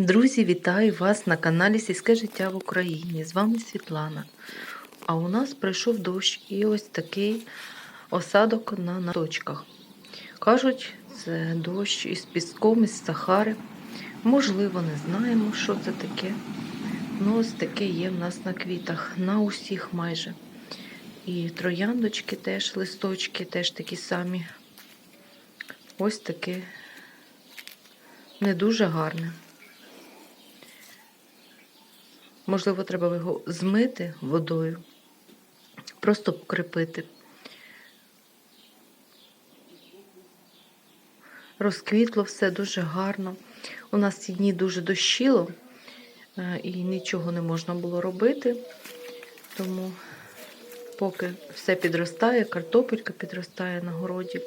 Друзі, вітаю вас на каналі Сільське життя в Україні. З вами Світлана. А у нас прийшов дощ і ось такий осадок на носочках. Кажуть, це дощ із піском, із Сахари. Можливо, не знаємо, що це таке. Ну, ось таке є в нас на квітах, на усіх майже. І трояндочки теж, листочки теж такі самі. Ось таке не дуже гарне. Можливо, треба його змити водою, просто покріпити. Розквітло все дуже гарно. У нас ці дні дуже дощило е, і нічого не можна було робити. Тому поки все підростає, картопелька підростає на городі.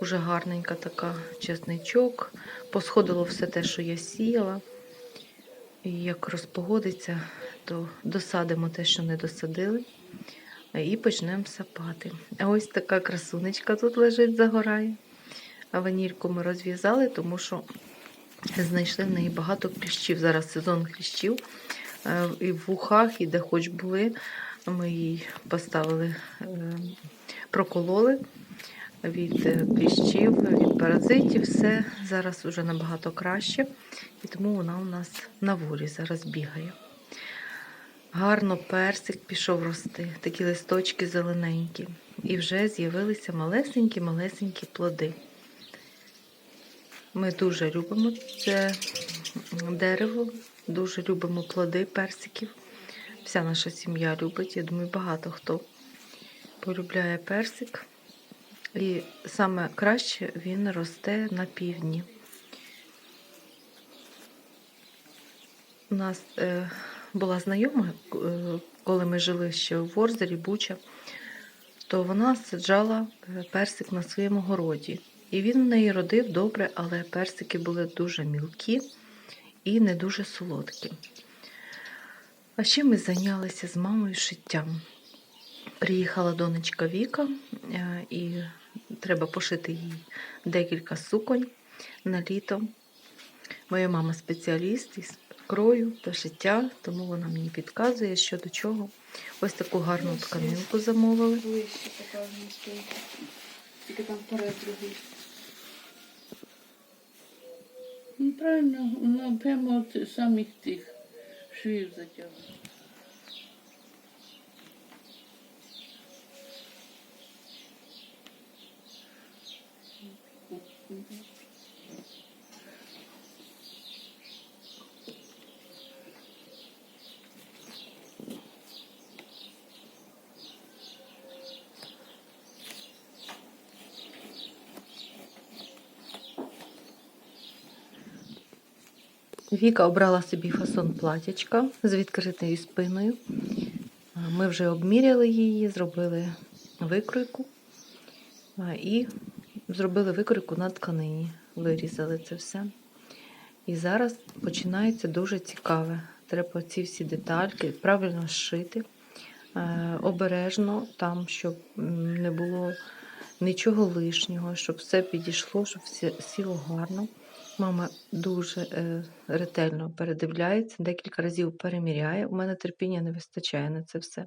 Уже гарненька така чесничок. Посходило все те, що я сіяла. І як розпогодиться, то досадимо те, що не досадили, і почнемо сапати. Ось така красунечка тут лежить, загорає. А ванільку ми розв'язали, тому що знайшли в неї багато кліщів. Зараз сезон кліщів. Е, І в вухах, і де хоч були, ми її поставили, е, прокололи від е, кліщів, від паразитів. Все зараз вже набагато краще, і тому вона у нас на волі зараз бігає. Гарно персик пішов рости, такі листочки зелененькі. І вже з'явилися малесенькі-малесенькі плоди. Ми дуже любимо це дерево, дуже любимо плоди персиків. Вся наша сім'я любить. Я думаю, багато хто полюбляє персик. І саме краще він росте на півдні. У нас е, була знайома, е, коли ми жили ще в Ворзелі, Буча, то вона саджала е, персик на своєму городі. І він в неї родив добре, але персики були дуже мілкі і не дуже солодкі. А ще ми зайнялися з мамою шиттям. Приїхала донечка Віка, е, і треба пошити їй декілька суконь на літо. Моя мама спеціаліст із крою та шиття, тому вона мені підказує, що до чого. Ось таку гарну тканинку замовили. Тільки там вперед другий. Ну, правильно, ну прямо от самих тих швів затягнув. Віка обрала собі фасон платячка з відкритою спиною. Ми вже обміряли її, зробили викройку і зробили викройку на тканині. Вирізали це все. І зараз починається дуже цікаве. Треба ці всі детальки правильно зшити, е, обережно там, щоб не було нічого лишнього, щоб все підійшло, щоб все сіло гарно. Мама дуже е, ретельно передивляється, декілька разів переміряє. У мене терпіння не вистачає на це все.